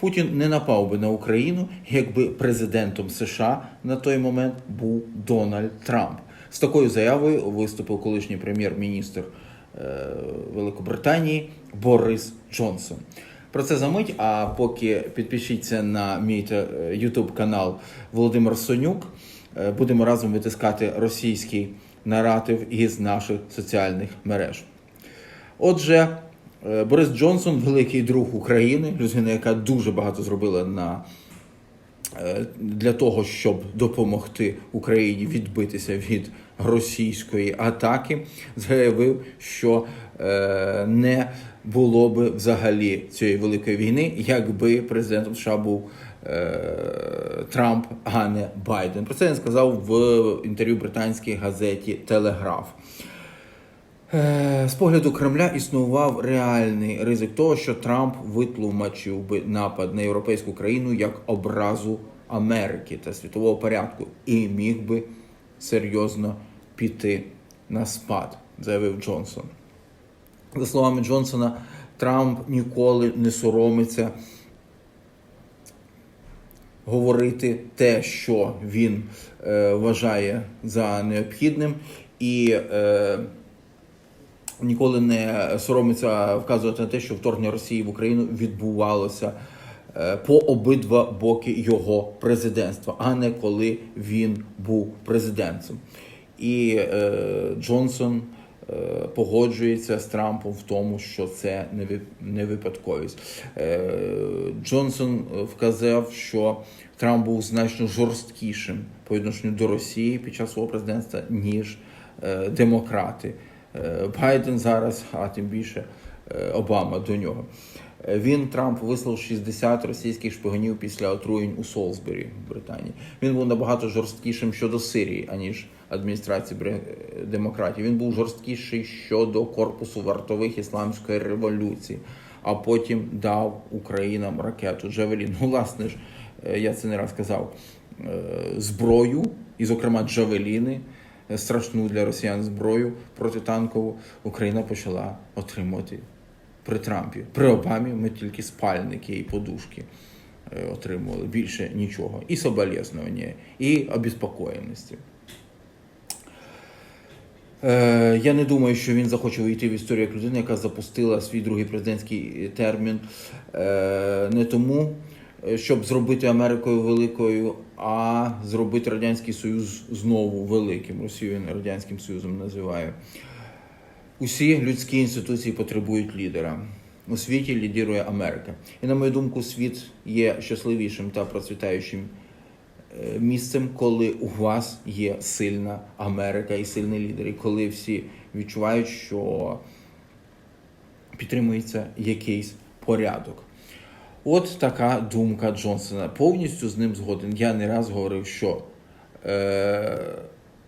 Путін не напав би на Україну, якби президентом США на той момент був Дональд Трамп. З такою заявою виступив колишній прем'єр-міністр е, Великобританії Борис Джонсон. Про це за мить. А поки підпишіться на мій YouTube канал Володимир Сонюк. Е, Будемо разом витискати російський наратив із наших соціальних мереж. Отже, е, Борис Джонсон, великий друг України, людина, яка дуже багато зробила на, е, для того, щоб допомогти Україні відбитися від російської атаки, заявив, що е, не було би взагалі цієї великої війни, якби президентом США був е, Трамп, а не Байден. Про це він сказав в інтерв'ю британській газеті Телеграф. Е, З погляду Кремля існував реальний ризик того, що Трамп витлумачив би напад на європейську країну як образу Америки та світового порядку і міг би серйозно піти на спад, заявив Джонсон. За словами Джонсона, Трамп ніколи не соромиться говорити те, що він е, вважає за необхідним, і е, ніколи не соромиться вказувати на те, що вторгнення Росії в Україну відбувалося е, по обидва боки його президентства, а не коли він був президентом. І е, Джонсон е, погоджується з Трампом в тому, що це не ви- не випадковість. Е, Джонсон вказав, що Трамп був значно жорсткішим по відношенню до Росії під час свого президентства, ніж демократи. Байден зараз, а тим більше е, Обама до нього. Е, Він Трамп вислав 60 російських шпигунів після отруєнь у Солсбері в Британії. Він був набагато жорсткішим щодо Сирії, аніж адміністрації е, демократів. Він був жорсткіший щодо корпусу вартових ісламської революції, а потім дав Українам ракету Джавелін. Ну, власне ж, я це не раз казав. Зброю, і, зокрема, Джавеліни, страшну для росіян зброю протитанкову, Україна почала отримувати при Трампі. При Обамі ми тільки спальники і подушки е, отримували. Більше нічого. І соболезнування, і обіспокоєності. Е, я не думаю, що він захоче вийти в історію як людина, яка запустила свій другий президентський термін е, не тому, щоб зробити Америкою великою, а зробити Радянський Союз знову великим. Росію Радянським Союзом називає. Усі людські інституції потребують лідера. У світі лідирує Америка. І на мою думку, світ є щасливішим та процвітаючим е, місцем, коли у вас є сильна Америка і сильний лідер, і коли всі відчувають, що підтримується якийсь порядок. От така думка Джонсона. Повністю з ним згоден. Я не раз говорив, що е,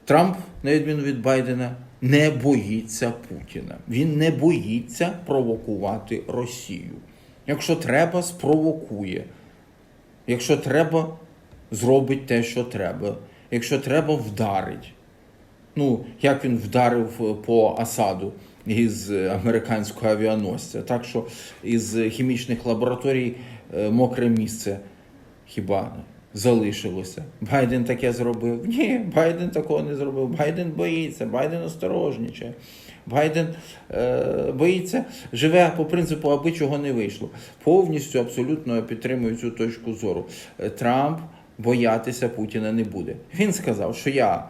Трамп, на відміну від Байдена, не боїться Путіна. Він не боїться провокувати Росію. Якщо треба, спровокує. Якщо треба, зробить те, що треба. Якщо треба, вдарить. Ну, як він вдарив по Асаду із американського авіаносця. Так що із хімічних лабораторій е, мокре місце хіба залишилося. Байден таке зробив? Ні, Байден такого не зробив. Байден боїться, Байден осторожнічає. Байден е, боїться, живе по принципу, аби чого не вийшло. Повністю абсолютно підтримую цю точку зору. Е, Трамп боятися Путіна не буде. Він сказав, що я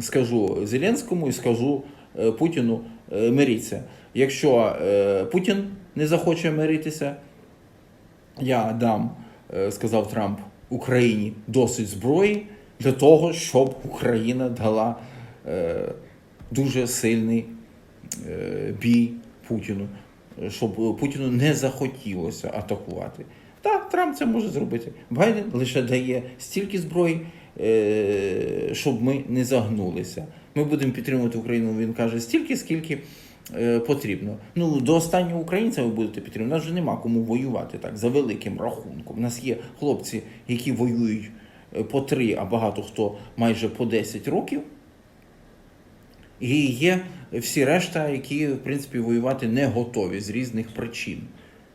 скажу Зеленському і скажу е, Путіну миріться. Якщо е, Путін не захоче миритися, я дам, е, сказав Трамп, Україні досить зброї для того, щоб Україна дала е, дуже сильний е, бій Путіну, е, щоб Путіну не захотілося атакувати. Так, Трамп це може зробити. Байден лише дає стільки зброї, е, щоб ми не загнулися. Ми будемо підтримувати Україну. Він каже стільки, скільки е, потрібно. Ну до останнього українця ви будете підтримувати. У нас вже нема кому воювати так за великим рахунком. У нас є хлопці, які воюють е, по три, а багато хто майже по 10 років. І є всі решта, які в принципі воювати не готові з різних причин.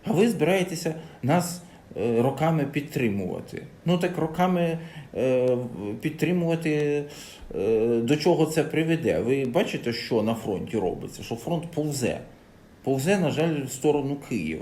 А ви збираєтеся нас е, роками підтримувати. Ну так роками е, підтримувати, е, до чого це приведе. Ви бачите, що на фронті робиться? Що фронт повзе. Повзе, на жаль, в сторону Києва.